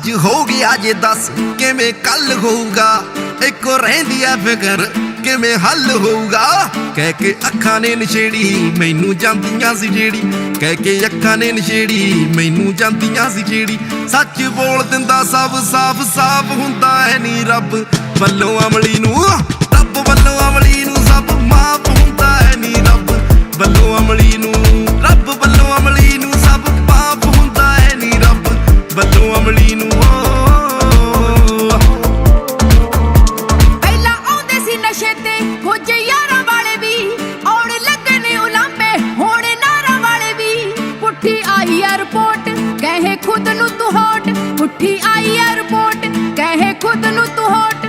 ਅੱਜ ਹੋ ਗਿਆ ਜੇ ਦੱਸ ਕਿਵੇਂ ਕੱਲ ਹੋਊਗਾ? ਇੱਕੋ ਰਹਿੰਦੀ ਐ ਫਿਕਰ, ਕਿਵੇਂ ਹੱਲ ਹੋਊਗਾ? ਕਹਿ ਕੇ ਅੱਖਾਂ ਨੇ ਨਸ਼ੇੜੀ ਮੈਨੂੰ ਜਾਂਦੀਆਂ ਸੀ ਜਿਹੜੀ ਕਹਿ ਕੇ ਅੱਖਾਂ ਨੇ ਨਸ਼ੇੜੀ ਮੈਨੂੰ ਜਾਂਦੀਆਂ ਸੀ ਜਿਹੜੀ ਸੱਚ ਬੋਲ ਦਿੰਦਾ, ਸਭ ਸਾਫ਼ ਸਾਫ਼ ਹੁੰਦਾ ਹੈ ਨਹੀਂ ਰੱਬ। ਵੱਲੋਂ ਅਮਲੀ ਨੂੰ, ਰੱਬ ਵੱਲੋਂ ਅਮਲੀ ਨੂੰ ਸਭ ਮਾਫ ਆਈ ਕਹੇ ਖੁਦ ਨੂੰ ਤੂੰ ਹੋਟ ਪੁੱਠੀ ਆਈ ਏਅਰਪੋਰਟ ਰਿਪੋਰਟ ਕਹੇ ਖੁਦ ਨੂੰ ਤੂੰ ਹੋਟ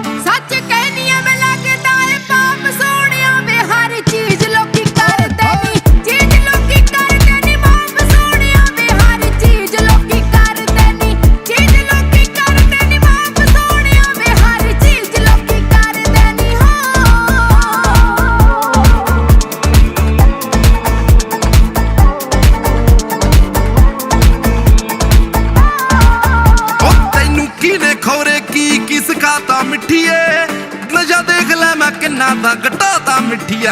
ਕੀ ਕਿਸ ਖਾਤਾ ਮਿੱਠੀਏ ਨਸ਼ਾ ਦੇਖ ਲੈ ਮੈਂ ਕਿੰਨਾ ਦਾ ਘਟਾਤਾ ਮਿੱਠੀਏ।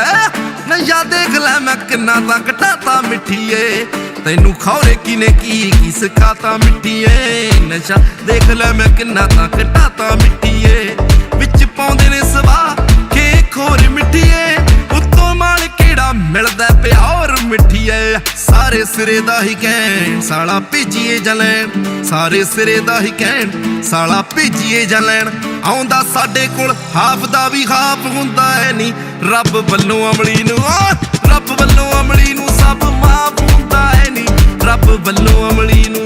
ਨਸ਼ਾ ਦੇਖ ਲੈ ਮੈਂ ਕਿੰਨਾ ਦਾ ਘਟਾਤਾ ਮਿੱਠੀਏ। ਤੈਨੂੰ ਖੋਰੇ ਕਿਨੇ ਕੀ ਕਿਸ ਖਾਤਾ ਮਿੱਠੀਏ। ਨਸ਼ਾ ਦੇਖ ਲੈ ਮੈਂ ਕਿੰਨਾ ਦਾ ਘਟਾਤਾ ਮਿੱਠੀਏ। ਵਿੱਚ ਪਾਉਂਦੇ ਨੇ ਸਵਾ ਸਾਰੇ ਸਿਰੇ ਦਾ ਹੀ ਕਹਿਣ, ਸਾਲਾ ਭੀਜੀਏ ਜਲੈਣ। ਸਾਰੇ ਸਿਰੇ ਦਾ ਹੀ ਕਹਿਣ, ਸਾਲਾ ਭੇਜੀਏ ਜਾਂ ਆਉਂਦਾ ਸਾਡੇ ਕੋਲ, ਹਾਫ ਦਾ ਵੀ ਹਾਫ ਹੁੰਦਾ ਐ ਨਹੀਂ। ਰੱਬ ਵੱਲੋਂ ਅਮਲੀ ਨੂੰ ਰੱਬ ਵੱਲੋਂ ਅਮਲੀ ਨੂੰ ਸਭ ਮਾਫ ਹੁੰਦਾ ਐ ਨਹੀਂ। ਰੱਬ ਵੱਲੋਂ ਅਮਲੀ ਨੂੰ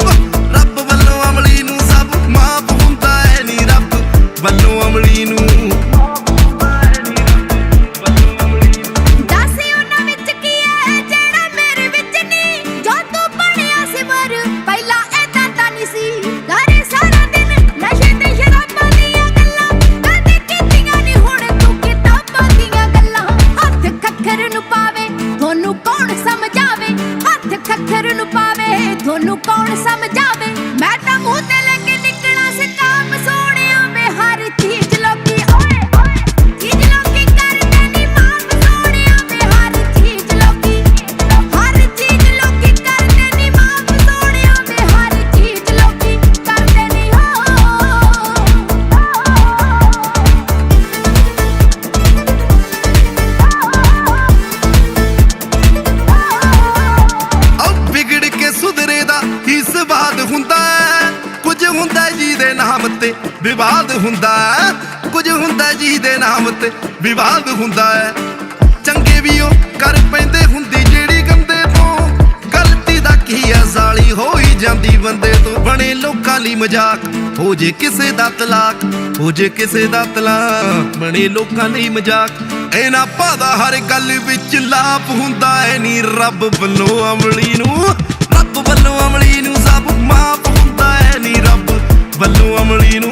ਹੀ ਹੁੰਦਾ ਕੁਝ ਹੁੰਦਾ ਜੀ ਦੇ ਨਾਮ ਤੇ ਵਿਵਾਦ ਹੁੰਦਾ ਕੁਝ ਹੁੰਦਾ ਜੀ ਦੇ ਨਾਮ ਤੇ ਵਿਵਾਦ ਹੁੰਦਾ ਹੈ। ਚੰਗੇ ਵੀ ਉਹ ਕਰ ਪੈਂਦੇ ਹੁੰਦੀ ਜਿਹੜੀ ਗੰਦੇ ਤੋਂ। ਗਲਤੀ ਦਾ ਕੀ ਹੈ ਜ਼ਾਲੀ ਹੋ ਜਾਂਦੀ ਬੰਦੇ ਤੋਂ। ਬਣੇ ਲੋਕਾਂ ਲਈ ਮਜ਼ਾਕ, ਹੋ ਜੇ ਕਿਸੇ ਦਾ ਤਲਾਕ, ਹੋ ਜੇ ਕਿਸੇ ਦਾ ਤਲਾਕ। ਬਣੇ ਲੋਕਾਂ ਲਈ ਮਜ਼ਾਕ, ਇਹਨਾਂ ਪਾਦਾ ਹਰ ਗੱਲ ਵਿੱਚ ਲਾਪ ਹੁੰਦਾ ਐ ਨਹੀਂ ਰੱਬ ਵੱਲੋਂ ਅਮਲੀ ਨੂੰ ਰੱਬ ਵੱਲੋਂ ਅਮਲੀ ਨੂੰ ਸਭ ਮਾਫ ਹੁੰਦਾ ਹੈ ਨਹੀਂ ਰੱਬ ਵੱਲੋਂ ਅਮਲੀ ਨੂੰ